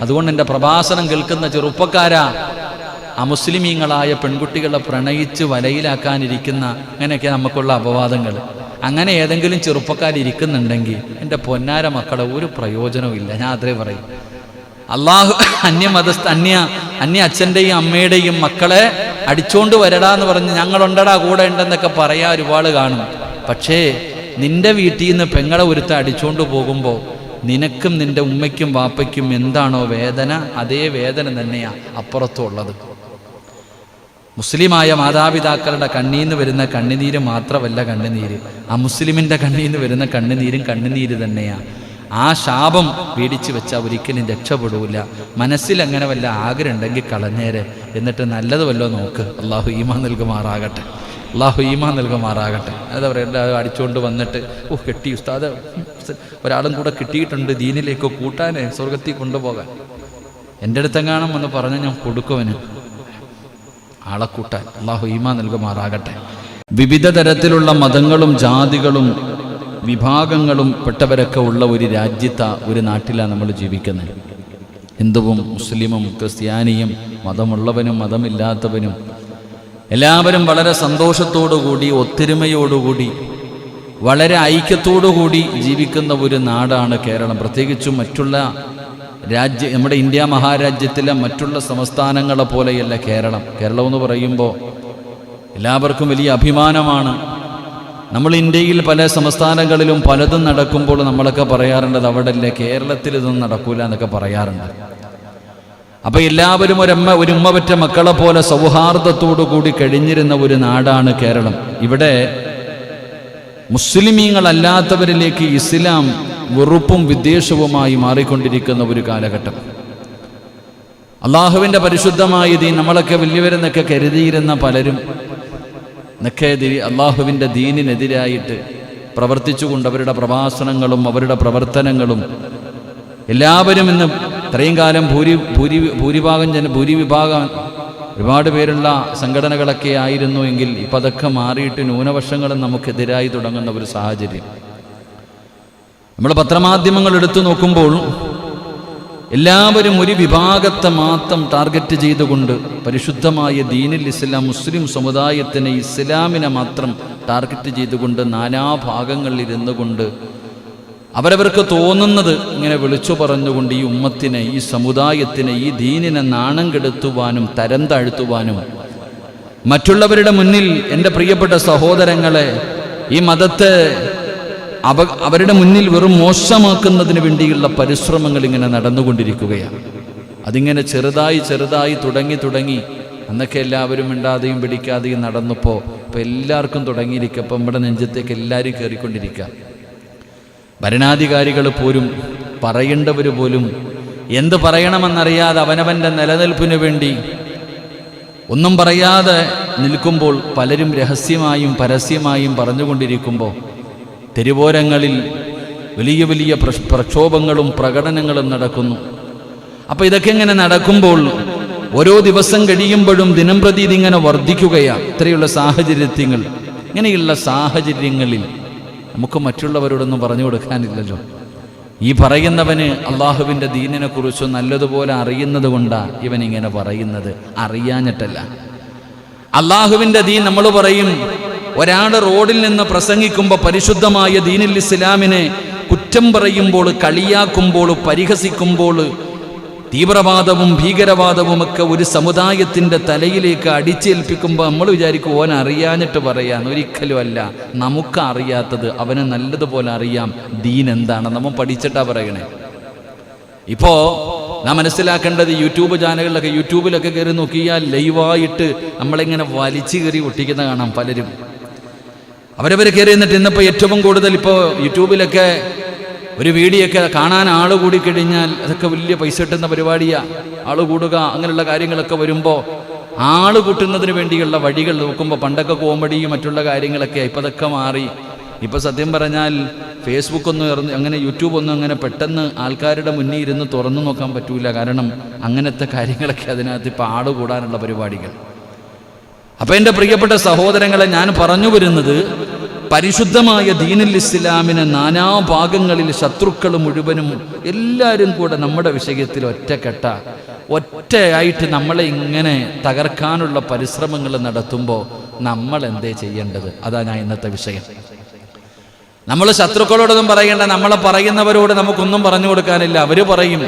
അതുകൊണ്ട് എന്റെ പ്രഭാഷണം കേൾക്കുന്ന ചെറുപ്പക്കാരാ അമുസ്ലിമീങ്ങളായ പെൺകുട്ടികളെ പ്രണയിച്ച് വലയിലാക്കാനിരിക്കുന്ന അങ്ങനെയൊക്കെ നമുക്കുള്ള അപവാദങ്ങൾ. അങ്ങനെ ഏതെങ്കിലും ചെറുപ്പക്കാരിരിക്കുന്നുണ്ടെങ്കിൽ എന്റെ പൊന്നാര മക്കളെ ഒരു പ്രയോജനവും ഇല്ല. ഞാൻ അതേ പറയും. അള്ളാഹു അന്യമതസ്ഥ അന്യ അന്യ അച്ഛന്റെയും അമ്മയുടെയും മക്കളെ അടിച്ചോണ്ട് വരടാ എന്ന് പറഞ്ഞ് ഞങ്ങളുണ്ടടാ കൂടെ ഉണ്ടെന്നൊക്കെ പറയാ ഒരുപാട് കാണും. പക്ഷേ നിന്റെ വീട്ടിൽ നിന്ന് പെങ്ങളെ ഒരുത്ത അടിച്ചോണ്ട് പോകുമ്പോൾ നിനക്കും നിന്റെ ഉമ്മയ്ക്കും വാപ്പയ്ക്കും എന്താണോ വേദന അതേ വേദന തന്നെയാ അപ്പുറത്തുള്ളത്. മുസ്ലിമായ മാതാപിതാക്കളുടെ കണ്ണീന്ന് വരുന്ന കണ്ണുനീര് മാത്രമല്ല കണ്ണുനീര്. ആ മുസ്ലിമിന്റെ കണ്ണീന്ന് വരുന്ന കണ്ണുനീരും കണ്ണുനീര് തന്നെയാണ് ആ ശാപം പേടിച്ചു വെച്ചാൽ ഒരിക്കലും രക്ഷപ്പെടൂല. മനസ്സിൽ അങ്ങനെ വല്ല ആഗ്രഹം ഉണ്ടെങ്കിൽ കളഞ്ഞേരെ. എന്നിട്ട് നല്ലത് വല്ലോ നോക്ക്. അള്ളാഹു ഈമാ നൽകുമാറാകട്ടെ. അള്ളാഹു ഈമാ നൽകുമാറാകട്ടെ. എന്താ പറയുക അടിച്ചുകൊണ്ട് വന്നിട്ട് ഓ കെട്ടി ഉസ്താദ് ഒരാളും കൂടെ കിട്ടിയിട്ടുണ്ട് ദീനിലേക്ക് കൂട്ടാനേ സ്വർഗത്തിൽ കൊണ്ടുപോകാൻ. എന്റെ അടുത്തെങ്ങാണം എന്ന് പറഞ്ഞ് ഞാൻ കൊടുക്കുവന്. ആളെ കൂട്ടാൻ. അള്ളാഹു ഈമാ നൽകുമാറാകട്ടെ. വിവിധ തരത്തിലുള്ള മതങ്ങളും ജാതികളും വിഭാഗങ്ങളും പെട്ടവരൊക്കെ ഉള്ള ഒരു രാജ്യത്ത ഒരു നാട്ടിലാണ് നമ്മൾ ജീവിക്കുന്നത്. ഹിന്ദുവും മുസ്ലിമും ക്രിസ്ത്യാനിയും മതമുള്ളവനും മതമില്ലാത്തവനും എല്ലാവരും വളരെ സന്തോഷത്തോടുകൂടി ഒത്തൊരുമയോടുകൂടി വളരെ ഐക്യത്തോടുകൂടി ജീവിക്കുന്ന ഒരു നാടാണ് കേരളം. പ്രത്യേകിച്ചും മറ്റുള്ള രാജ്യ നമ്മുടെ ഇന്ത്യ മഹാരാജ്യത്തിലെ മറ്റുള്ള സംസ്ഥാനങ്ങളെ പോലെയല്ല കേരളം. കേരളം എന്ന് പറയുമ്പോൾ എല്ലാവർക്കും വലിയ അഭിമാനമാണ്. നമ്മൾ ഇന്ത്യയിൽ പല സംസ്ഥാനങ്ങളിലും പലതും നടക്കുമ്പോൾ നമ്മളൊക്കെ പറയാറുണ്ട് അവിടെ അല്ലേ കേരളത്തിൽ ഇതൊന്നും നടക്കൂല എന്നൊക്കെ പറയാറുണ്ട്. അപ്പൊ എല്ലാവരും ഒരമ്മ ഒരു ഉമ്മ പറ്റ മക്കളെ പോലെ സൗഹാർദ്ദത്തോടു കൂടി കഴിഞ്ഞിരുന്ന ഒരു നാടാണ് കേരളം. ഇവിടെ മുസ്ലിമീങ്ങളല്ലാത്തവരിലേക്ക് ഇസ്ലാം വെറുപ്പും വിദ്വേഷവുമായി മാറിക്കൊണ്ടിരിക്കുന്ന ഒരു കാലഘട്ടം. അള്ളാഹുവിന്റെ പരിശുദ്ധമായ ദീൻ നമ്മളൊക്കെ വലിയവരെന്നൊക്കെ കരുതിയിരുന്ന പലരും എന്നൊക്കെ അള്ളാഹുവിന്റെ ദീനിനെതിരായിട്ട് പ്രവർത്തിച്ചുകൊണ്ട് അവരുടെ പ്രഭാഷണങ്ങളും അവരുടെ പ്രവർത്തനങ്ങളും എല്ലാവരും ഇന്ന് ഇത്രയും കാലം ഭൂരി ഭൂരി ഭൂരിഭാഗം ജന ഭൂരിവിഭാഗം ഒരുപാട് പേരുള്ള സംഘടനകളൊക്കെ ആയിരുന്നു എങ്കിൽ ഇപ്പം അതൊക്കെ മാറിയിട്ട് ന്യൂനപക്ഷങ്ങളും നമുക്കെതിരായി തുടങ്ങുന്ന ഒരു സാഹചര്യം. നമ്മൾ പത്രമാധ്യമങ്ങൾ എടുത്തു നോക്കുമ്പോൾ എല്ലാവരും ഒരു വിഭാഗത്തെ മാത്രം ടാർഗറ്റ് ചെയ്തുകൊണ്ട് പരിശുദ്ധമായ ദീനിൽ ഇസ്ലാം മുസ്ലിം സമുദായത്തിനെ ഇസ്ലാമിനെ മാത്രം ടാർഗറ്റ് ചെയ്തുകൊണ്ട് നാനാഭാഗങ്ങളിൽ ഇരുന്നു കൊണ്ട് അവരവർക്ക് തോന്നുന്നത് ഇങ്ങനെ വിളിച്ചു പറഞ്ഞുകൊണ്ട് ഈ ഉമ്മത്തിനെ ഈ സമുദായത്തിനെ ഈ ദീനിനെ നാണം കെടുത്തുവാനും തരം താഴ്ത്തുവാനും മറ്റുള്ളവരുടെ മുന്നിൽ എന്റെ പ്രിയപ്പെട്ട സഹോദരങ്ങളെ ഈ മതത്തെ അവ അവരുടെ മുന്നിൽ വെറും മോശമാക്കുന്നതിന് വേണ്ടിയുള്ള പരിശ്രമങ്ങൾ ഇങ്ങനെ നടന്നുകൊണ്ടിരിക്കുകയാണ്. അതിങ്ങനെ ചെറുതായി ചെറുതായി തുടങ്ങി തുടങ്ങി അന്നൊക്കെ എല്ലാവരും മിണ്ടാതെയും പിടിക്കാതെയും നടന്നപ്പോൾ ഇപ്പം എല്ലാവർക്കും തുടങ്ങിയിരിക്കുക. അപ്പം നമ്മുടെ നെഞ്ചത്തേക്ക് എല്ലാവരും കയറിക്കൊണ്ടിരിക്കുക. ഭരണാധികാരികൾ പോലും പറയേണ്ടവർ പോലും എന്ത് പറയണമെന്നറിയാതെ അവനവന്റെ നിലനിൽപ്പിനു വേണ്ടി ഒന്നും പറയാതെ നിൽക്കുമ്പോൾ പലരും രഹസ്യമായും പരസ്യമായും പറഞ്ഞുകൊണ്ടിരിക്കുമ്പോൾ തെരുവോരങ്ങളിൽ വലിയ വലിയ പ്രക്ഷ- പ്രക്ഷോഭങ്ങളും പ്രകടനങ്ങളും നടക്കുന്നു. അപ്പോൾ ഇതൊക്കെ ഇങ്ങനെ നടക്കുമ്പോൾ ഓരോ ദിവസം കഴിയുമ്പോഴും ദിനം പ്രതി ഇതിങ്ങനെ വർദ്ധിക്കുകയാണ് ഇത്രയുള്ള സാഹചര്യത്തിൽ ഇങ്ങനെയുള്ള സാഹചര്യങ്ങളിൽ നമുക്ക് മറ്റുള്ളവരോടൊന്നും പറഞ്ഞു കൊടുക്കാനില്ലല്ലോ. ഈ പറയുന്നവന് അള്ളാഹുവിന്റെ ദീനിനെ കുറിച്ച് നല്ലതുപോലെ അറിയുന്നത് കൊണ്ടാണ് ഇവൻ ഇങ്ങനെ പറയുന്നത്. അറിയാഞ്ഞിട്ടല്ല. അള്ളാഹുവിന്റെ ദീൻ നമ്മൾ പറയും ഒരാൾ റോഡിൽ നിന്ന് പ്രസംഗിക്കുമ്പോൾ പരിശുദ്ധമായ ദീനിൽ ഇസ്ലാമിനെ കുറ്റം പറയുമ്പോൾ കളിയാക്കുമ്പോൾ പരിഹസിക്കുമ്പോൾ തീവ്രവാദവും ഭീകരവാദവും ഒക്കെ ഒരു സമുദായത്തിന്റെ തലയിലേക്ക് അടിച്ചേൽപ്പിക്കുമ്പോൾ നമ്മൾ വിചാരിക്കും ഓൻ അറിയാഞ്ഞിട്ട് പറയാൻ ഒരിക്കലും അല്ല. നമുക്ക് അറിയാത്തത് അവന് നല്ലതുപോലെ അറിയാം. ദീൻ എന്താണ് നമ്മൾ പഠിച്ചിട്ടാ പറയണേ. ഇപ്പോ നാം മനസ്സിലാക്കേണ്ടത് യൂട്യൂബ് ചാനലുകളിലൊക്കെ യൂട്യൂബിലൊക്കെ കയറി നോക്കിയാൽ ലൈവായിട്ട് നമ്മളിങ്ങനെ വലിച്ചു കയറി ഒട്ടിക്കുന്ന കാണാം പലരും. അവരവർ കയറി എന്നിട്ട് ഇന്നിപ്പോൾ ഏറ്റവും കൂടുതൽ ഇപ്പോൾ യൂട്യൂബിലൊക്കെ ഒരു വീഡിയോ ഒക്കെ കാണാൻ ആൾ കൂടി കഴിഞ്ഞാൽ അതൊക്കെ വലിയ പൈസ കിട്ടുന്ന പരിപാടിയാ. ആൾ കൂടുക അങ്ങനെയുള്ള കാര്യങ്ങളൊക്കെ വരുമ്പോൾ ആൾ കൂട്ടുന്നതിന് വേണ്ടിയുള്ള വഴികൾ നോക്കുമ്പോൾ പണ്ടൊക്കെ കോമഡിയും മറ്റുള്ള കാര്യങ്ങളൊക്കെ ഇപ്പം അതൊക്കെ മാറി. ഇപ്പം സത്യം പറഞ്ഞാൽ ഫേസ്ബുക്ക് ഒന്നും ഇറന്ന് അങ്ങനെ യൂട്യൂബ് ഒന്നും അങ്ങനെ പെട്ടെന്ന് ആൾക്കാരുടെ മുന്നിൽ ഇരുന്ന് തുറന്നു നോക്കാൻ പറ്റൂല. കാരണം അങ്ങനത്തെ കാര്യങ്ങളൊക്കെ അതിനകത്ത് ഇപ്പം ആട് കൂടാനുള്ള പരിപാടികൾ. അപ്പം എന്റെ പ്രിയപ്പെട്ട സഹോദരങ്ങളെ ഞാൻ പറഞ്ഞു വരുന്നത് പരിശുദ്ധമായ ദീനുൽ ഇസ്ലാമിന് നാനാഭാഗങ്ങളിൽ ശത്രുക്കൾ മുഴുവനും എല്ലാവരും കൂടെ നമ്മുടെ വിഷയത്തിൽ ഒറ്റക്കെട്ട. ഒറ്റയായിട്ട് നമ്മളെ ഇങ്ങനെ തകർക്കാനുള്ള പരിശ്രമങ്ങൾ നടത്തുമ്പോൾ നമ്മൾ എന്തേ ചെയ്യേണ്ടത്? അതാ ഞാൻ ഇന്നത്തെ വിഷയം. നമ്മൾ ശത്രുക്കളോടൊന്നും പറയേണ്ട നമ്മളെ പറയുന്നവരോട് നമുക്കൊന്നും പറഞ്ഞു കൊടുക്കാനില്ല. അവർ പറയും.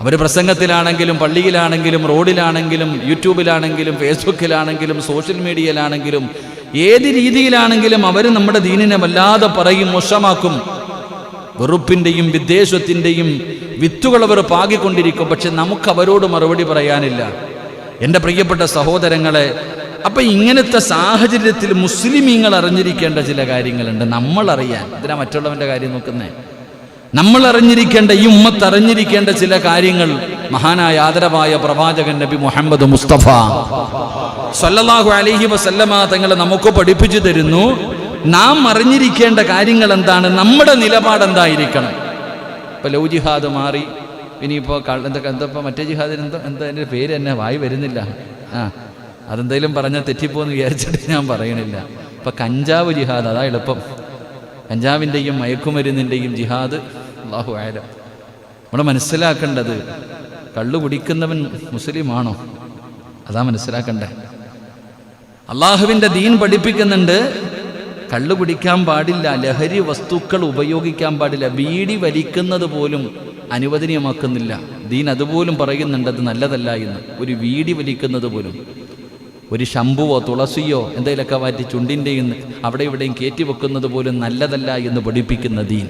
അവർ പ്രസംഗത്തിലാണെങ്കിലും പള്ളിയിലാണെങ്കിലും റോഡിലാണെങ്കിലും യൂട്യൂബിലാണെങ്കിലും ഫേസ്ബുക്കിലാണെങ്കിലും സോഷ്യൽ മീഡിയയിലാണെങ്കിലും ഏത് രീതിയിലാണെങ്കിലും അവർ നമ്മുടെ ദീനിനെ വല്ലാതെ പറയും മോശമാക്കും. വെറുപ്പിന്റെയും വിദ്വേഷത്തിന്റെയും വിത്തുകൾ അവർ പാകിക്കൊണ്ടിരിക്കും. പക്ഷെ നമുക്ക് അവരോട് മറുപടി പറയാനില്ല. എന്റെ പ്രിയപ്പെട്ട സഹോദരങ്ങളെ അപ്പൊ ഇങ്ങനത്തെ സാഹചര്യത്തിൽ മുസ്ലിമീങ്ങൾ അറിഞ്ഞിരിക്കേണ്ട ചില കാര്യങ്ങളുണ്ട്. നമ്മൾ അറിയാൻ ഇതിനാ മറ്റുള്ളവന്റെ കാര്യം നോക്കുന്നേ. നമ്മൾ അറിഞ്ഞിരിക്കേണ്ട ഈ ഉമ്മത്ത് അറിഞ്ഞിരിക്കേണ്ട ചില കാര്യങ്ങൾ മഹാനായ ആദരവായ പ്രവാചകൻ നബി മുഹമ്മദ് മുസ്തഫ. സല്ലല്ലാഹു അലഹി വസല്ലമ തങ്ങൾ നമുക്ക് പഠിപ്പിച്ചു തരുന്നു. നാം അറിഞ്ഞിരിക്കേണ്ട കാര്യങ്ങൾ എന്താണ്? നമ്മുടെ നിലപാട് എന്തായിരിക്കണം? ഇപ്പൊ ലൗ ജിഹാദ് മാറി. ഇനിയിപ്പോ എന്തൊക്കെ എന്താ മറ്റേ ജിഹാദിന് എന്താ എന്താ എന്റെ പേര് എന്നെ വായി വരുന്നില്ല. ആ അതെന്തെങ്കിലും പറഞ്ഞാൽ തെറ്റിപ്പോന്ന് വിചാരിച്ചിട്ട് ഞാൻ പറയണില്ല. ഇപ്പൊ കഞ്ചാവ് ജിഹാദ് അതാ എളുപ്പം. കഞ്ചാവിന്റെയും മയക്കുമരുന്നിന്റെയും ജിഹാദ്. അള്ളാഹു ആയാലും നമ്മൾ മനസ്സിലാക്കേണ്ടത് കള്ളു കുടിക്കുന്നവൻ മുസ്ലിമാണോ? അതാ മനസ്സിലാക്കണ്ടേ. അള്ളാഹുവിന്റെ ദീൻ പഠിപ്പിക്കുന്നുണ്ട്. കള്ളു കുടിക്കാൻ പാടില്ല ലഹരി വസ്തുക്കൾ ഉപയോഗിക്കാൻ പാടില്ല ബീഡി വലിക്കുന്നത് പോലും അനുവദനീയമാക്കുന്നില്ല. ദീൻ അതുപോലും പറയുന്നുണ്ട് അത് നല്ലതല്ല എന്ന്. ഒരു വീടി വലിക്കുന്നത് പോലും. ഒരു ശംഭുവോ തുളസിയോ എന്തെങ്കിലുമൊക്കെ മാറ്റി ചുണ്ടിന്റെയും അവിടെ ഇവിടെയും കയറ്റി വെക്കുന്നത് പോലും നല്ലതല്ല എന്ന് പഠിപ്പിക്കുന്ന ദീൻ.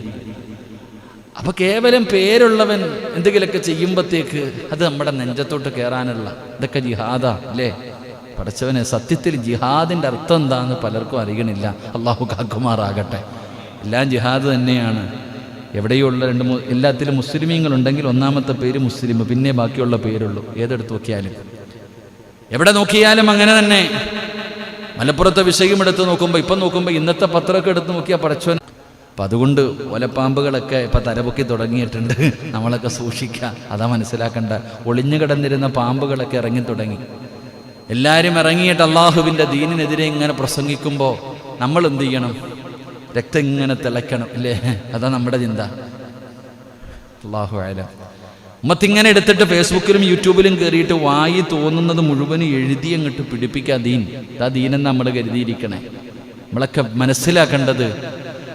അപ്പൊ കേവലം പേരുള്ളവൻ എന്തെങ്കിലുമൊക്കെ ചെയ്യുമ്പോഴത്തേക്ക് അത് നമ്മുടെ നെഞ്ചത്തോട്ട് കയറാനുള്ള ഇതൊക്കെ ജിഹാദാ അല്ലേ? പഠിച്ചവനെ സത്യത്തിൽ ജിഹാദിന്റെ അർത്ഥം എന്താന്ന് പലർക്കും അറിയണില്ല. അള്ളാഹു കാക്കുമാറാകട്ടെ. എല്ലാം ജിഹാദ് തന്നെയാണ്. എവിടെയുള്ള രണ്ട് എല്ലാത്തിലും എല്ലാത്തിലും മുസ്ലിമീങ്ങളുണ്ടെങ്കിൽ ഒന്നാമത്തെ പേര് മുസ്ലിം പിന്നെ ബാക്കിയുള്ള പേരുള്ളൂ. ഏതെടുത്ത് നോക്കിയാലും. എവിടെ നോക്കിയാലും അങ്ങനെ തന്നെ. മലപ്പുറത്തെ വിഷയം എടുത്ത് നോക്കുമ്പോൾ ഇപ്പം നോക്കുമ്പോൾ ഇന്നത്തെ പത്രമൊക്കെ എടുത്ത് നോക്കിയാൽ പടച്ചോൻ അപ്പം അതുകൊണ്ട് ഒലപ്പാമ്പുകളൊക്കെ ഇപ്പം തലപൊക്കി തുടങ്ങിയിട്ടുണ്ട്. നമ്മളൊക്കെ സൂക്ഷിക്കുക അതാ മനസ്സിലാക്കണ്ട. ഒളിഞ്ഞു കിടന്നിരുന്ന പാമ്പുകളൊക്കെ ഇറങ്ങി തുടങ്ങി. എല്ലാവരും ഇറങ്ങിയിട്ട് അള്ളാഹുവിന്റെ ദീനിനെതിരെ ഇങ്ങനെ പ്രസംഗിക്കുമ്പോൾ നമ്മൾ എന്ത് ചെയ്യണം? രക്തം ഇങ്ങനെ തിളയ്ക്കണം ഇല്ലേ അതാ നമ്മുടെ ചിന്ത. അള്ളാഹു ആയാലും ഉമ്മത്തിങ്ങനെ എടുത്തിട്ട് ഫേസ്ബുക്കിലും യൂട്യൂബിലും കയറിയിട്ട് വായി തോന്നുന്നത് മുഴുവനും എഴുതി അങ്ങോട്ട് പിടിപ്പിക്കുക ദീൻ. ആ ദീനെന്ന് നമ്മൾ കരുതിയിരിക്കണേ. നമ്മളൊക്കെ മനസ്സിലാക്കേണ്ടത്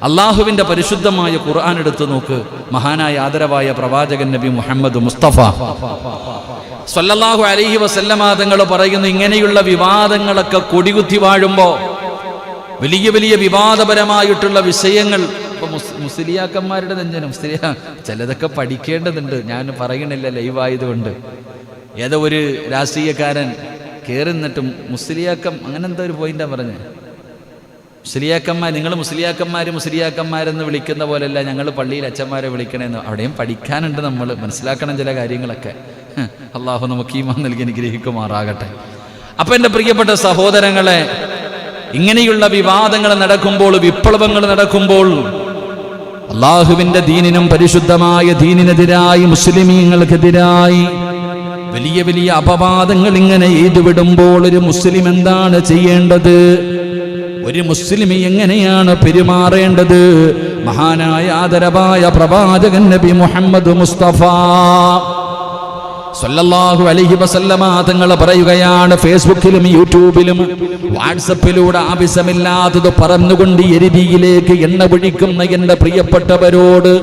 അള്ളാഹുവിന്റെ പരിശുദ്ധമായ ഖുർആൻ എടുത്തു നോക്ക്. മഹാനായ ആദരവായ പ്രവാചകൻ നബി മുഹമ്മദ് മുസ്തഫ. സല്ലല്ലാഹു അലൈഹി വസല്ലമാതങ്ങൾ പറയുന്നു ഇങ്ങനെയുള്ള വിവാദങ്ങളൊക്കെ കൊടികുത്തി വാഴുമ്പോൾ വലിയ വലിയ വിവാദപരമായിട്ടുള്ള വിഷയങ്ങൾ ഇപ്പൊ മുസ്ലിയാക്കന്മാരുടെ നെഞ്ചനം മുസ്ലിയ ചിലതൊക്കെ പഠിക്കേണ്ടതുണ്ട്. ഞാൻ പറയണില്ല ലൈവായതുകൊണ്ട് ഏതോ ഒരു രാഷ്ട്രീയക്കാരൻ കയറി നിന്നിട്ട് മുസ്ലിയാക്കം അങ്ങനെ എന്തോ ഒരു പോയിന്റാ പറഞ്ഞത് മുസ്ലിയാക്കന്മാർ നിങ്ങൾ മുസ്ലിയാക്കന്മാർ മുസ്ലിയാക്കന്മാരെന്ന് വിളിക്കുന്ന പോലെയല്ല ഞങ്ങൾ പള്ളിയിൽ അച്ഛന്മാരെ വിളിക്കണമെന്ന് അവിടെയും പഠിക്കാനുണ്ട് നമ്മൾ മനസ്സിലാക്കണം ചില കാര്യങ്ങളൊക്കെ. അള്ളാഹു നമുക്ക് ഈ നൽകി അനുഗ്രഹിക്കുമാറാകട്ടെ. അപ്പൊ എന്റെ പ്രിയപ്പെട്ട സഹോദരങ്ങളെ ഇങ്ങനെയുള്ള വിവാദങ്ങൾ നടക്കുമ്പോൾ വിപ്ലവങ്ങൾ നടക്കുമ്പോൾ അള്ളാഹുവിന്റെ ദീനിനും പരിശുദ്ധമായ ദീനിനെതിരായി മുസ്ലിമീങ്ങൾക്കെതിരായി വലിയ വലിയ അപവാദങ്ങൾ ഇങ്ങനെ എഴുതുവിടുമ്പോൾ ഒരു മുസ്ലിം എന്താണ് ചെയ്യേണ്ടത്? ഒരു മുസ്ലിം എങ്ങനെയാണ് പെരുമാറേണ്ടത്? മഹാനായ ആദരവായ പ്രവാചകൻ നബി മുഹമ്മദ് മുസ്തഫ സല്ലല്ലാഹു അലൈഹി വസല്ലമ തങ്ങൾ പറയുകയാണ് ഫേസ്ബുക്കിലും യൂട്യൂബിലും വാട്സപ്പിലൂടെ ആവശ്യമില്ലാത്തത് പറന്നുകൊണ്ട് എരുതിയിലേക്ക് എണ്ണ പിടിക്കുന്ന എന്റെ പ്രിയപ്പെട്ടവരോട്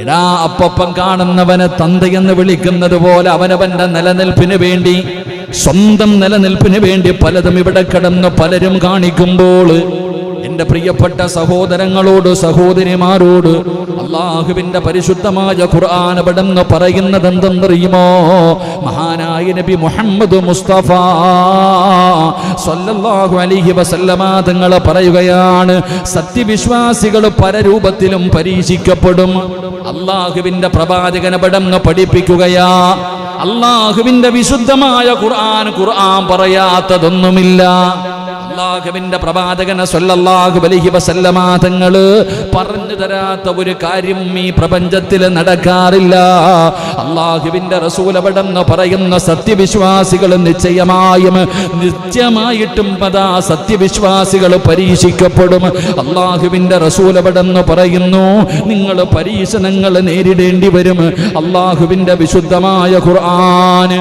എടാ അപ്പപ്പം കാണുന്നവനെ തന്തയെന്ന് വിളിക്കുന്നത് പോലെ അവനവന്റെ നിലനിൽപ്പിന് വേണ്ടി സ്വന്തം നിലനിൽപ്പിന് വേണ്ടി പലതും ഇവിടെ കിടന്ന് പലരും കാണിക്കുമ്പോൾ എന്റെ പ്രിയപ്പെട്ട സഹോദരങ്ങളോട് സഹോദരിമാരോട് അള്ളാഹുവിന്റെ പരിശുദ്ധമായ ഖുർആൻ അവിടെന്ന് പറയുന്നത് എന്തെന്നറിയുമോ? മഹാനായ നബി മുഹമ്മദ് മുസ്തഫ സല്ലല്ലാഹു അലൈഹി വസല്ലമ തങ്ങൾ പറയുകയാണ് സത്യവിശ്വാസികൾ പരരൂപത്തിലും പരീക്ഷിക്കപ്പെടും. അള്ളാഹുവിന്റെ പ്രവാചകൻ അവിടെന്ന് പഠിപ്പിക്കുകയാ. അള്ളാഹുവിന്റെ വിശുദ്ധമായ ഖുർആൻ ഖുർആൻ പറയാത്തതൊന്നുമില്ല. അള്ളാഹുവിന്റെ പ്രവാചകന സല്ലല്ലാഹു അലൈഹി വസല്ലമ തങ്ങൾ പറഞ്ഞു തരാത്ത ഒരു കാര്യം ഈ പ്രപഞ്ചത്തിൽ നടക്കാറില്ല. അള്ളാഹുവിന്റെ റസൂലപടെന്ന് പറയുന്ന സത്യവിശ്വാസികൾ നിശ്ചയമായും നിത്യമായിട്ടും പതാ സത്യവിശ്വാസികൾ പരീക്ഷിക്കപ്പെടും. അള്ളാഹുവിന്റെ റസൂലപടെന്ന് പറയുന്നു നിങ്ങൾ പരീക്ഷണങ്ങൾ നേരിടേണ്ടി വരും. അള്ളാഹുവിന്റെ വിശുദ്ധമായ ഖുർആൻ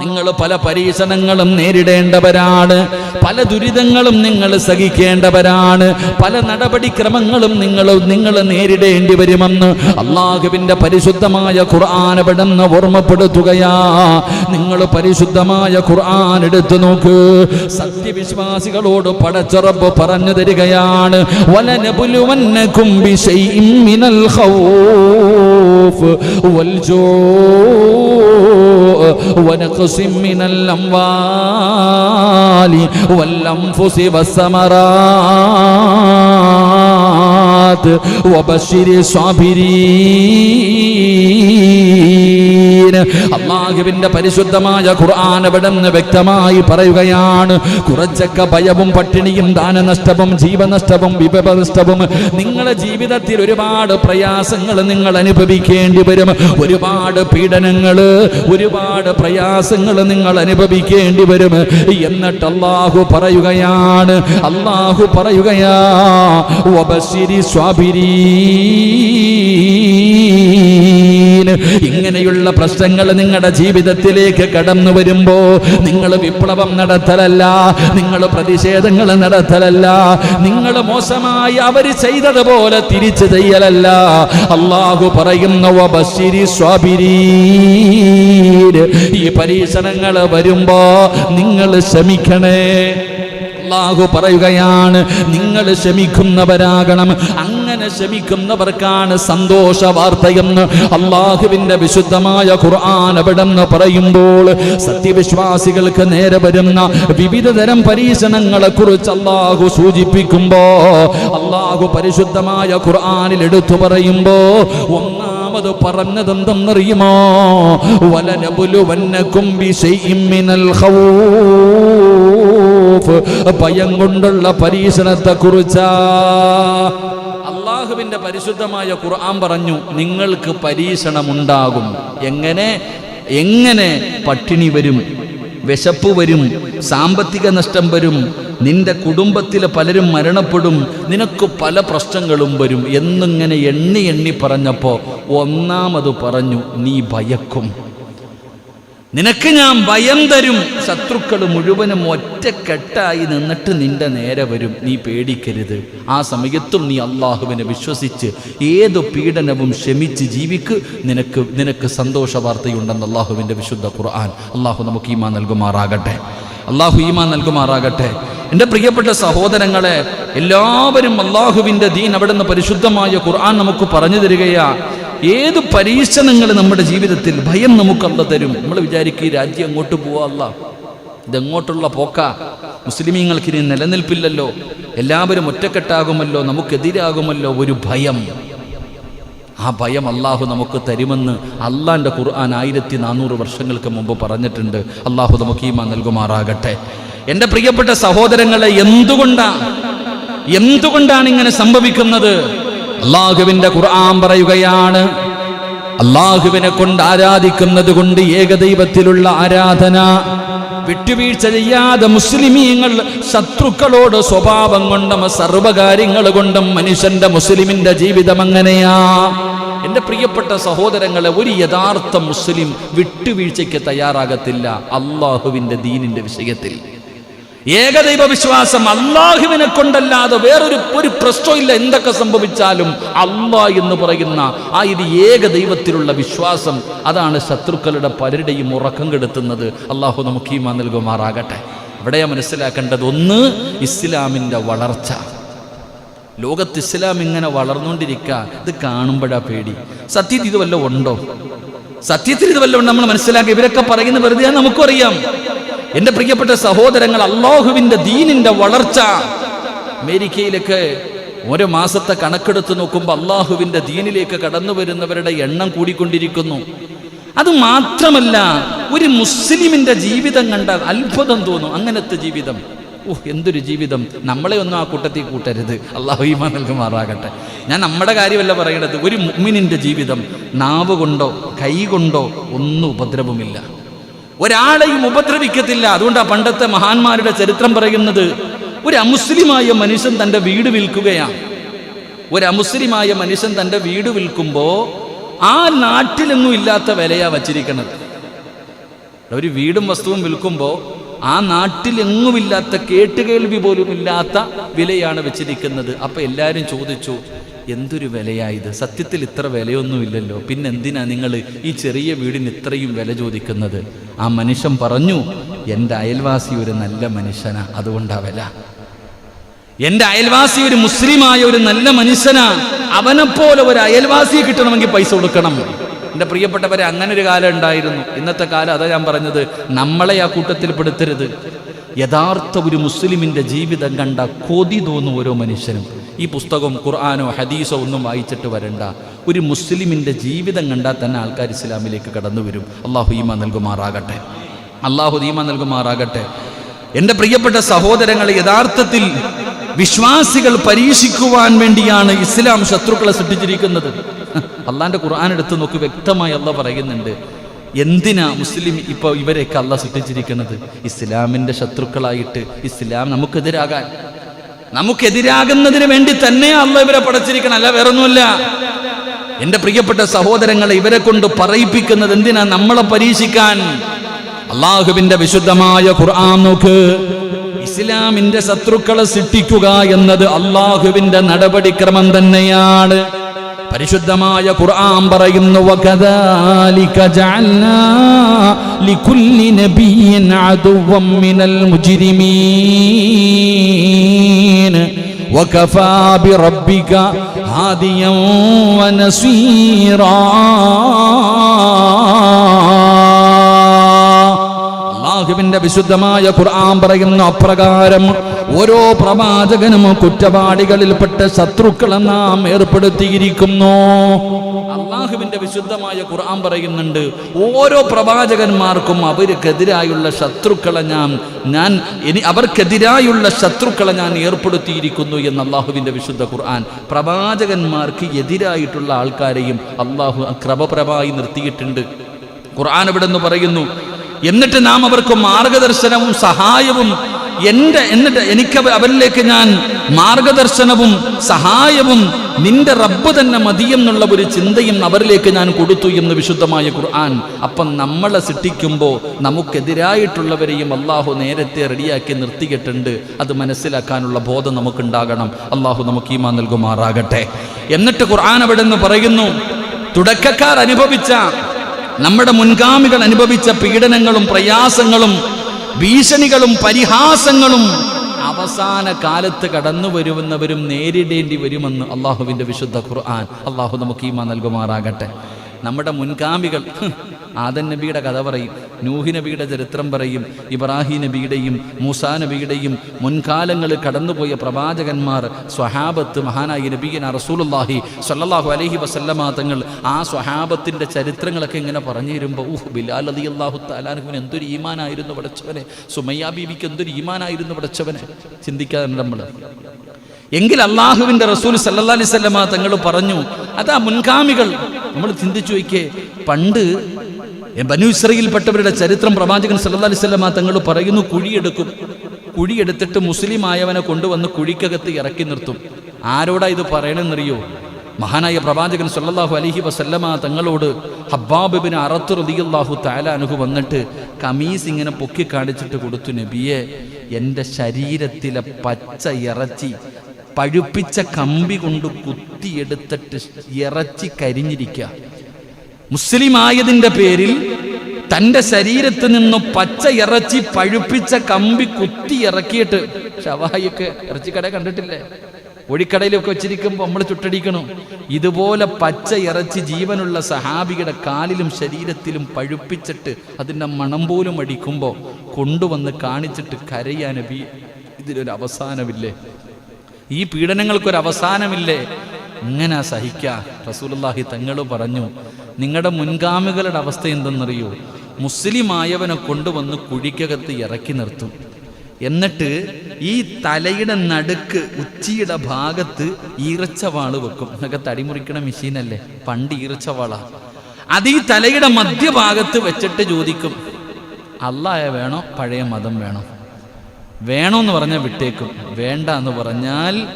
നിങ്ങൾ പല പരീക്ഷണങ്ങളും നേരിടേണ്ടവരാണ്. പല ദുരിതങ്ങളും നിങ്ങൾ സഹിക്കേണ്ടവരാണ്. പല നടപടിക്രമങ്ങളും നിങ്ങൾ നിങ്ങൾ നേരിടേണ്ടി വരുമെന്ന് അള്ളാഹുവിന്റെ പരിശുദ്ധമായ ഖുർആൻ പെടുന്ന ഓർമ്മപ്പെടുത്തുകയാ. നിങ്ങൾ പരിശുദ്ധമായ ഖുർആൻ എടുത്തു നോക്ക്. സത്യവിശ്വാസികളോട് പടച്ചുറപ്പ് പറഞ്ഞു തരികയാണ്. വലനബുലുവന്നകും ബിശൈഇൻ മിനൽ ഖൗഫ് വൽജൂ ونقص من الأموال والأنفس والثمرات وبشر الصابرين അള്ളാഹുവിന്റെ പരിശുദ്ധമായ ഖുർആൻ വ്യക്തമായി പറയുകയാണ്. കുറച്ചൊക്കെ ഭയവും പട്ടിണിയും ദാനനഷ്ടവും ജീവനഷ്ടവും വിഭവനഷ്ടവും നിങ്ങളുടെ ജീവിതത്തിൽ ഒരുപാട് പ്രയാസങ്ങൾ നിങ്ങൾ അനുഭവിക്കേണ്ടി വരും. ഒരുപാട് പീഡനങ്ങൾ ഒരുപാട് പ്രയാസങ്ങൾ നിങ്ങൾ അനുഭവിക്കേണ്ടി വരും. എന്നിട്ട് അള്ളാഹു പറയുകയാണ് അള്ളാഹു പറയുകയാ സ്വാഭിരീ. ഇങ്ങനെയുള്ള പ്രശ്നങ്ങൾ നിങ്ങളുടെ ജീവിതത്തിലേക്ക് കടന്നു വരുമ്പോ നിങ്ങൾ വിപ്ലവം നടത്തലല്ല നിങ്ങൾ പ്രതിഷേധങ്ങൾ നടത്തലല്ല നിങ്ങൾ മോശമായി അവർ ചെയ്തതുപോലെ തിരിച്ചു ചെയ്യലല്ല. അള്ളാഹു പറയുന്ന ഈ പരീക്ഷണങ്ങൾ വരുമ്പോ നിങ്ങൾ ശമിക്കണേ അള്ളാഹു പറയുകയാണ് നിങ്ങൾ ക്ഷമിക്കുന്നവരാകണം. ക്ഷമിക്കുന്നവർക്കാണ് സന്തോഷ വാർത്തയെന്ന് അള്ളാഹുവിന്റെ വിശുദ്ധമായ ഖുർആൻ എവിടെന്ന് പറയുമ്പോൾ സത്യവിശ്വാസികൾക്ക് നേരെ വരുന്ന വിവിധ തരം പരീക്ഷണങ്ങളെ കുറിച്ച് അള്ളാഹു സൂചിപ്പിക്കുമ്പോ അള്ളാഹു പരിശുദ്ധമായ ഖുർആാനിൽ എടുത്തു പറയുമ്പോ ഒന്നാമത് പറഞ്ഞതെന്തെന്നറിയുമോ? മിനൽ ഖൗഫ്. ഭയം കൊണ്ടുള്ള പരീക്ഷണത്തെ കുറിച്ചാ അള്ളാഹുവിന്റെ പരിശുദ്ധമായ ഖുർആൻ പറഞ്ഞു നിങ്ങൾക്ക് പരീക്ഷണമുണ്ടാകും. എങ്ങനെ? എങ്ങനെ പട്ടിണി വരും? വിശപ്പ് വരും? സാമ്പത്തിക നഷ്ടം വരും? നിന്റെ കുടുംബത്തിലെ പലരും മരണപ്പെടും? നിനക്ക് പല പ്രശ്നങ്ങളും വരും? എന്നിങ്ങനെ എണ്ണി എണ്ണി പറഞ്ഞപ്പോൾ ഒന്നാമത് പറഞ്ഞു നീ ഭയക്കും. നിനക്ക് ഞാൻ ഭയം തരും. ശത്രുക്കൾ മുഴുവനും ഒറ്റക്കെട്ടായി നിന്നിട്ട് നിന്റെ നേരെ വരും. നീ പേടിക്കരുത്. ആ സമയത്തും നീ അള്ളാഹുവിനെ വിശ്വസിച്ച് ഏത് പീഡനവും ക്ഷമിച്ച് ജീവിക്ക്. നിനക്ക് നിനക്ക് സന്തോഷ വാർത്തയുണ്ടെന്ന് അള്ളാഹുവിന്റെ വിശുദ്ധ ഖുർആൻ. അള്ളാഹു നമുക്ക് ഈമാ നൽകുമാറാകട്ടെ. അള്ളാഹു ഈമാ നൽകുമാറാകട്ടെ. എന്റെ പ്രിയപ്പെട്ട സഹോദരങ്ങളെ എല്ലാവരും അള്ളാഹുവിന്റെ ദീൻ അവിടുന്ന് പരിശുദ്ധമായ ഖുർആൻ നമുക്ക് പറഞ്ഞു തരികയാ. ഏത് പരീക്ഷണങ്ങൾ നമ്മുടെ ജീവിതത്തിൽ ഭയം നമുക്കല്ല തരും? നമ്മൾ വിചാരിക്കും ഈ രാജ്യം അങ്ങോട്ട് പോവാല്ല ഇതെങ്ങോട്ടുള്ള പോക്ക? മുസ്ലിമീങ്ങൾക്ക് ഇനി നിലനിൽപ്പില്ലല്ലോ. എല്ലാവരും ഒറ്റക്കെട്ടാകുമല്ലോ. നമുക്കെതിരാകുമല്ലോ ഒരു ഭയം. ആ ഭയം അള്ളാഹു നമുക്ക് തരുമെന്ന് അള്ളാന്റെ ഖുർആൻ ആയിരത്തി നാനൂറ് വർഷങ്ങൾക്ക് മുമ്പ് പറഞ്ഞിട്ടുണ്ട്. അള്ളാഹു നമുക്ക് ഈമാ നൽകുമാറാകട്ടെ. എന്റെ പ്രിയപ്പെട്ട സഹോദരങ്ങളെ എന്തുകൊണ്ടാണ് എന്തുകൊണ്ടാണ് ഇങ്ങനെ സംഭവിക്കുന്നത്? അള്ളാഹുവിന്റെ ഖുർആൻ പറയുകയാണ്. അള്ളാഹുവിനെ കൊണ്ട് ആരാധിക്കുന്നത് കൊണ്ട് ഏകദൈവത്തിലുള്ള ആരാധന. വിട്ടുവീഴ്ച ചെയ്യാതെ മുസ്ലിമീങ്ങൾ ശത്രുക്കളോട് സ്വഭാവം കൊണ്ടും സർവകാര്യങ്ങൾ കൊണ്ടും മനുഷ്യന്റെ മുസ്ലിമിന്റെ ജീവിതം അങ്ങനെയാ. എന്റെ പ്രിയപ്പെട്ട സഹോദരങ്ങളെ ഒരു യഥാർത്ഥ മുസ്ലിം വിട്ടുവീഴ്ചയ്ക്ക് തയ്യാറാകത്തില്ല. അള്ളാഹുവിന്റെ ദീനിന്റെ വിഷയത്തിൽ. ഏകദൈവ വിശ്വാസം അള്ളാഹുവിനെ കൊണ്ടല്ലാതെ വേറൊരു ഒരു പ്രശ്നമില്ല എന്തൊക്കെ സംഭവിച്ചാലും അല്ല എന്ന് പറയുന്ന ആ ഇത് ഏക ദൈവത്തിലുള്ള വിശ്വാസം. അതാണ് ശത്രുക്കളുടെ പലരുടെയും ഉറക്കം കെടുത്തുന്നത്. അള്ളാഹു നമുക്ക് ഈമാ നൽകുമാറാകട്ടെ. ഇവിടെ മനസ്സിലാക്കേണ്ടത് ഒന്ന് ഇസ്ലാമിന്റെ വളർച്ച. ലോകത്ത് ഇസ്ലാം ഇങ്ങനെ വളർന്നുകൊണ്ടിരിക്കുക ഇത് കാണുമ്പോഴാ പേടി. സത്യത്തിൽ ഇത് വല്ല ഉണ്ടോ? സത്യത്തിൽ ഇത് വല്ലതും നമ്മൾ മനസ്സിലാക്കി. ഇവരൊക്കെ പറയുന്ന വെറുതെ നമുക്കും അറിയാം എന്റെ പ്രിയപ്പെട്ട സഹോദരങ്ങൾ അള്ളാഹുവിന്റെ ദീനിന്റെ വളർച്ച. അമേരിക്കയിലൊക്കെ ഓരോ മാസത്തെ കണക്കെടുത്ത് നോക്കുമ്പോൾ അള്ളാഹുവിന്റെ ദീനിലേക്ക് കടന്നു വരുന്നവരുടെ എണ്ണം കൂടിക്കൊണ്ടിരിക്കുന്നു. അത് മാത്രമല്ല ഒരു മുസ്ലിമിന്റെ ജീവിതം കണ്ടാൽ അത്ഭുതം തോന്നും. അങ്ങനത്തെ ജീവിതം. ഓഹ് എന്തൊരു ജീവിതം. നമ്മളെ ഒന്നും ആ കൂട്ടത്തിൽ കൂട്ടരുത്. അള്ളാഹു ഈമാ നൽകുമാറാകട്ടെ. ഞാൻ നമ്മുടെ കാര്യമല്ല പറയണത്. ഒരു മുമ്മിനിന്റെ ജീവിതം നാവ് കൊണ്ടോ കൈ കൊണ്ടോ ഒന്നും ഉപദ്രവമില്ല. ഒരാളെയും ഉപദ്രവിക്കത്തില്ല. അതുകൊണ്ടാണ് പണ്ടത്തെ മഹാന്മാരുടെ ചരിത്രം പറയുന്നത് ഒരു അമുസ്ലിമായ മനുഷ്യൻ തന്റെ വീട് വിൽക്കുകയാണ്. ഒരു അമുസ്ലിമായ മനുഷ്യൻ തന്റെ വീട് വിൽക്കുമ്പോൾ ആ നാട്ടിലൊന്നും ഇല്ലാത്ത വിലയാണ് വച്ചിരിക്കുന്നത് ഒരു വീടും വസ്തുവും വിൽക്കുമ്പോൾ ആ നാട്ടിലെങ്ങുമില്ലാത്ത കേട്ടുകേൾവി പോലും ഇല്ലാത്ത വിലയാണ് വെച്ചിരിക്കുന്നത്. അപ്പം എല്ലാവരും ചോദിച്ചു എന്തൊരു വിലയായത് സത്യത്തിൽ ഇത്ര വിലയൊന്നുമില്ലല്ലോ. പിന്നെന്തിനാ നിങ്ങൾ ഈ ചെറിയ വീടിന് ഇത്രയും വില ചോദിക്കുന്നത്? ആ മനുഷ്യൻ പറഞ്ഞു എന്റെ അയൽവാസി ഒരു നല്ല മനുഷ്യനാ. അതുകൊണ്ടാ വില. എന്റെ അയൽവാസി ഒരു മുസ്ലിമായ ഒരു നല്ല മനുഷ്യനാ. അവനെപ്പോലെ ഒരു അയൽവാസിയെ കിട്ടണമെങ്കിൽ പൈസ കൊടുക്കണം. എന്റെ പ്രിയപ്പെട്ടവരെ അങ്ങനെ ഒരു കാലം ഉണ്ടായിരുന്നു. ഇന്നത്തെ കാലം അതാ ഞാൻ പറഞ്ഞത് നമ്മളെ ആ കൂട്ടത്തിൽ പെടുത്തരുത്. യഥാർത്ഥ ഒരു മുസ്ലിമിന്റെ ജീവിതം കണ്ട കൊതി തോന്നും ഓരോ മനുഷ്യനും. ഈ പുസ്തകം ഖുർആാനോ ഹദീസോ ഒന്നും വായിച്ചിട്ട് വരണ്ട. ഒരു മുസ്ലിമിന്റെ ജീവിതം കണ്ടാൽ തന്നെ ആൾക്കാർ ഇസ്ലാമിലേക്ക് കടന്നു വരും. അള്ളാഹു ഈമ നൽകുമാറാകട്ടെ. അള്ളാഹു ഈമ നൽകുമാറാകട്ടെ. എന്റെ പ്രിയപ്പെട്ട സഹോദരങ്ങളെ യഥാർത്ഥത്തിൽ വിശ്വാസികൾ പരീക്ഷിക്കുവാൻ വേണ്ടിയാണ് ഇസ്ലാം ശത്രുക്കളെ സൃഷ്ടിച്ചിരിക്കുന്നത്. അള്ളാന്റെ ഖുർആൻ എടുത്ത് നോക്കി വ്യക്തമായി അള്ള പറയുന്നുണ്ട്. എന്തിനാ മുസ്ലിം ഇപ്പോൾ ഇവരെയൊക്കെ അല്ല സൃഷ്ടിച്ചിരിക്കുന്നത്? ഇസ്ലാമിന്റെ ശത്രുക്കളായിട്ട് ഇസ്ലാം നമുക്കെതിരാകാൻ. നമുക്കെതിരാകുന്നതിന് വേണ്ടി തന്നെ അല്ല ഇവരെ പടച്ചിരിക്കണം അല്ല വേറൊന്നുമല്ല. എന്റെ പ്രിയപ്പെട്ട സഹോദരങ്ങളെ ഇവരെ കൊണ്ട് പറയിപ്പിക്കുന്നത് എന്തിനാ? നമ്മളെ പരീക്ഷിക്കാൻ. അള്ളാഹുവിന്റെ വിശുദ്ധമായ ഖുർആൻ നോക്ക്. ഇസ്ലാമിന്റെ ശത്രുക്കളെ സൃഷ്ടിക്കുക എന്നത് അള്ളാഹുവിന്റെ നടപടിക്രമം തന്നെയാണ്. പരിശുദ്ധമായ ഖുർആൻ പറയുന്നു വകദാലിക ജഅൽനാ ലികുല്ലി നബിയൻ അദുവ്വൻ മിനൽ മുജ്രിമീൻ. വകഫാ ബിറബ്ബിക ഹാദിയൻ വനസീറാ അള്ളാഹുവിന്റെ വിശുദ്ധമായ ഖുർആൻ പറയുന്ന അപ്രകാരം ഓരോ പ്രവാചകനും കുറ്റവാളികളിൽപ്പെട്ട ശത്രുക്കളെ നാം ഏർപ്പെടുത്തിയിരിക്കുന്നു. അള്ളാഹുവിന്റെ വിശുദ്ധമായ ഖുർആൻ പറയുന്നുണ്ട് ഓരോ പ്രവാചകന്മാർക്കും അവർക്കെതിരായുള്ള ശത്രുക്കളെ ഞാൻ ഞാൻ ഇനി അവർക്കെതിരായുള്ള ശത്രുക്കളെ ഞാൻ ഏർപ്പെടുത്തിയിരിക്കുന്നു എന്ന് അള്ളാഹുവിന്റെ വിശുദ്ധ ഖുർആൻ. പ്രവാചകന്മാർക്ക് എതിരായിട്ടുള്ള ആൾക്കാരെയും അള്ളാഹു ക്രമപ്രമായി നിർത്തിയിട്ടുണ്ട്. ഖുർആൻ ഇവിടെ നിന്ന് പറയുന്നു? എന്നിട്ട് നാം അവർക്ക് മാർഗദർശനവും സഹായവും എന്റെ എന്നിട്ട് എനിക്ക് അവരിലേക്ക് ഞാൻ മാർഗദർശനവും സഹായവും നിന്റെ റബ്ബ് തന്നെ മതിയെന്നുള്ള ഒരു ചിന്തയും അവരിലേക്ക് ഞാൻ കൊടുത്തു എന്ന് വിശുദ്ധമായ ഖുർആൻ. അപ്പം നമ്മളെ സൃഷ്ടിക്കുമ്പോൾ നമുക്കെതിരായിട്ടുള്ളവരെയും അള്ളാഹു നേരത്തെ റെഡിയാക്കി നിർത്തിയിട്ടുണ്ട്. അത് മനസ്സിലാക്കാനുള്ള ബോധം നമുക്കുണ്ടാകണം. അള്ളാഹു നമുക്ക് ഈമാ നൽകുമാറാകട്ടെ. എന്നിട്ട് ഖുർആൻ അവിടെ നിന്ന് പറയുന്നു തുടക്കക്കാർ അനുഭവിച്ച നമ്മുടെ മുൻഗാമികൾ അനുഭവിച്ച പീഡനങ്ങളും പ്രയാസങ്ങളും ഭീഷണികളും പരിഹാസങ്ങളും അവസാന കാലത്ത് കടന്നു വരുമെന്നവരും നേരിടേണ്ടി വരുമെന്ന് അള്ളാഹുവിന്റെ വിശുദ്ധ ഖുർആൻ. അള്ളാഹു നമുക്ക് ഈമ നൽകുമാറാകട്ടെ. നമ്മുടെ മുൻഗാമികൾ ആദൻ നബിയുടെ കഥ പറയും നൂഹി നബിയുടെ ചരിത്രം പറയും ഇബ്രാഹിം നബിയുടെയും മൂസാ നബിയുടെയും മുൻകാലങ്ങളിൽ കടന്നുപോയ പ്രവാചകന്മാർ സ്വഹാബത്ത് മഹാനായി നബീന റസൂലുല്ലാഹി സല്ലാഹു അലഹി വസല്ലമ തങ്ങൾ ആ സ്വഹാബത്തിന്റെ ചരിത്രങ്ങളൊക്കെ ഇങ്ങനെ പറഞ്ഞു തരുമ്പോൾ ഊഹ് ബിലാൽ അലി അള്ളാഹു താലാനുവിന് എന്തൊരു ഈമാനായിരുന്നു പടച്ചവനെ സുമയ്യ ബീബിക്ക് എന്തൊരു ഈമാനായിരുന്നു പടച്ചവനെ. ചിന്തിക്കാതെ നമ്മൾ. എങ്കിൽ അള്ളാഹുവിന്റെ റസൂൽ സല്ലാ അലൈഹി വസല്ലമ തങ്ങൾ പറഞ്ഞു അതാ മുൻഗാമികൾ. നമ്മൾ ചിന്തിച്ചു നോക്കിയേ പണ്ട് ബനു ചരിത്രം പ്രവാചകൻ സല്ലാ അലൈഹി വസല്ലമ തങ്ങൾ പറയുന്നു കുഴിയെടുക്കും. കുഴിയെടുത്തിട്ട് മുസ്ലിം ആയവനെ കൊണ്ടുവന്ന് കുഴിക്കകത്ത് ഇറക്കി നിർത്തും. ആരോടാ ഇത് പറയണമെന്നറിയോ മഹാനായ പ്രവാചകൻ സല്ലാഹു അലഹി വസല്ലമ തങ്ങളോട് ഹബ്ബാബിബിന് അറത്തു റളിയല്ലാഹു തആല അനുഹു വന്നിട്ട് കമീസ് ഇങ്ങനെ പൊക്കി കാണിച്ചിട്ട് കൊടുത്തു നബിയെ എന്റെ ശരീരത്തിലെ പച്ച ഇറച്ചി പഴുപ്പിച്ച കമ്പി കൊണ്ട് കുത്തിയെടുത്തിട്ട് ഇറച്ചി കരിഞ്ഞിരിക്കുക മുസ്ലിം ആയതിന്റെ പേരിൽ തന്റെ ശരീരത്ത് നിന്ന് പച്ച ഇറച്ചി പഴുപ്പിച്ച കമ്പി കുത്തി ഇറക്കിയിട്ട് ഷവായിയൊക്കെ ഇറച്ചിക്കട കണ്ടിട്ടില്ലേ? ഒഴിക്കടയിലൊക്കെ വെച്ചിരിക്കുമ്പോൾ നമ്മൾ ചുട്ടടിക്കണം. ഇതുപോലെ പച്ച ഇറച്ചി ജീവനുള്ള സഹാബിയുടെ കാലിലും ശരീരത്തിലും പഴുപ്പിച്ചിട്ട് അതിന്റെ മണം പോലും അടിക്കുമ്പോൾ കൊണ്ടുവന്ന് കാണിച്ചിട്ട് കരയാനബി ഇതിനൊരു അവസാനമില്ലേ ഈ പീഡനങ്ങൾക്കൊരു അവസാനമില്ലേ ഇങ്ങനെ സഹിക്കുക റസൂലുള്ളാഹി തങ്ങൾ പറഞ്ഞു നിങ്ങളുടെ മുൻഗാമികളുടെ അവസ്ഥ എന്തെന്നറിയോ? മുസ്ലിമായവനെ കൊണ്ടുവന്ന് കുഴിക്കകത്ത് ഇറക്കി നിർത്തും. എന്നിട്ട് ഈ തലയുടെ നടുക്ക് ഉച്ചിയുടെ ഭാഗത്ത് ഈറച്ചവാൾ വെക്കും. എന്നൊക്കെ തടിമുറിക്കണ മെഷീനല്ലേ? പണ്ട് ഈറച്ചവാളാ അത് ഈ തലയുടെ മധ്യഭാഗത്ത് വെച്ചിട്ട് ചോദിക്കും അള്ളായ വേണോ? പഴയ മതം വേണോ? വേണോ എന്ന് പറഞ്ഞാൽ വിട്ടേക്കും. വേണ്ട എന്ന് പറഞ്ഞാൽ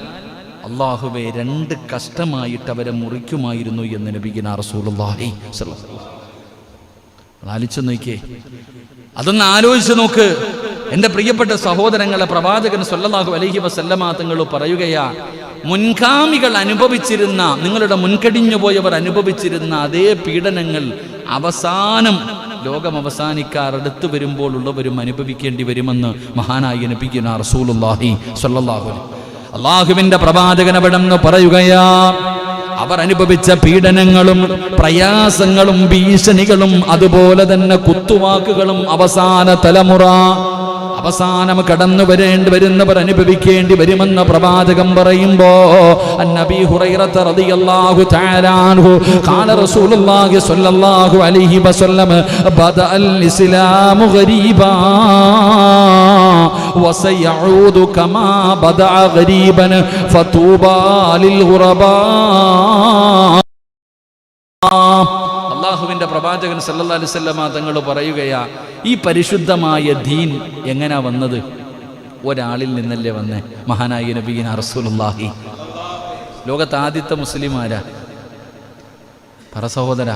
അള്ളാഹുവെ രണ്ട് കഷ്ടമായിട്ട് അവരെ മുറിക്കുമായിരുന്നു എന്ന് നബിഗിന വസല്ലം. ആലോചിച്ച് നോക്കിയേ അതൊന്ന് ആലോചിച്ച് നോക്ക് എന്റെ പ്രിയപ്പെട്ട സഹോദരങ്ങളെ പ്രവാചകൻ സൊല്ലാഹു അലഹി വസല്ലമ തങ്ങൾ പറയുകയാ മുൻകാമികൾ അനുഭവിച്ചിരുന്ന നിങ്ങളുടെ മുൻകടിഞ്ഞു പോയവർ അനുഭവിച്ചിരുന്ന അതേ പീഡനങ്ങൾ അവസാനം ലോകം അവസാനിക്കാർ അടുത്ത് വരുമ്പോൾ ഉള്ളവരും അനുഭവിക്കേണ്ടി വരുമെന്ന് മഹാനായി നബിക്കുന്ന റസൂലുള്ളാഹി സ്വല്ലല്ലാഹു അലൈഹി അള്ളാഹുവിന്റെ പ്രവാചകൻ അവിടെന്ന് പറയുകയാ അവർ അനുഭവിച്ച പീഡനങ്ങളും പ്രയാസങ്ങളും ഭീഷണികളും അതുപോലെ തന്നെ കുത്തുവാക്കുകളും അവസാന തലമുറ അവസാനം കടന്നു വരേണ്ടി വരുന്നവർ അനുഭവിക്കേണ്ടി വരുമെന്ന പ്രവാചകം പറയുമ്പോ അന്നബി ഹുറൈറത്ത് റളിയല്ലാഹു ഖാല റസൂലുള്ളാഹി സ്വല്ലല്ലാഹു അലൈഹി വസല്ലം ഇസ്ലാമു ഗരീബാ. وسيعود كما بدأ غريبا فطوبى للغرباء അള്ളാഹുവിന്റെ പ്രവാചകൻ സല്ലല്ലാഹു അലൈഹി വസല്ലമ തങ്ങൾ പറയുകയാ ഈ പരിശുദ്ധമായ ദീൻ എങ്ങനാ വന്നത് ഒരാളിൽ നിന്നല്ലേ വന്നേ മഹാനായ നബീന റസൂലുള്ളാഹി ലോകത്ത് ആദ്യത്തെ മുസ്ലിമാരാ പറ സഹോദര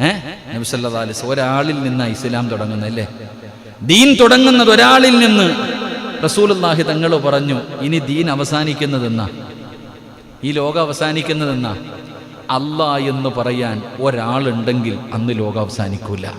ഏ നബി സല്ലല്ലാഹു അലൈഹി വസല്ലം ഒരാളിൽ നിന്നാ ഇസ്ലാം തുടങ്ങുന്നത് അല്ലേ ദീൻ തുടങ്ങുന്നത് ഒരാളിൽ നിന്ന്. റസൂലുള്ളാഹി തങ്ങൾ പറഞ്ഞു ഇനി ദീൻ അവസാനിക്കുന്നതെന്നാ? ഈ ലോകം അവസാനിക്കുന്നതെന്നാ? അല്ല എന്ന് പറയാൻ ഒരാളുണ്ടെങ്കിൽ അന്ന് ലോകം അവസാനിക്കൂല.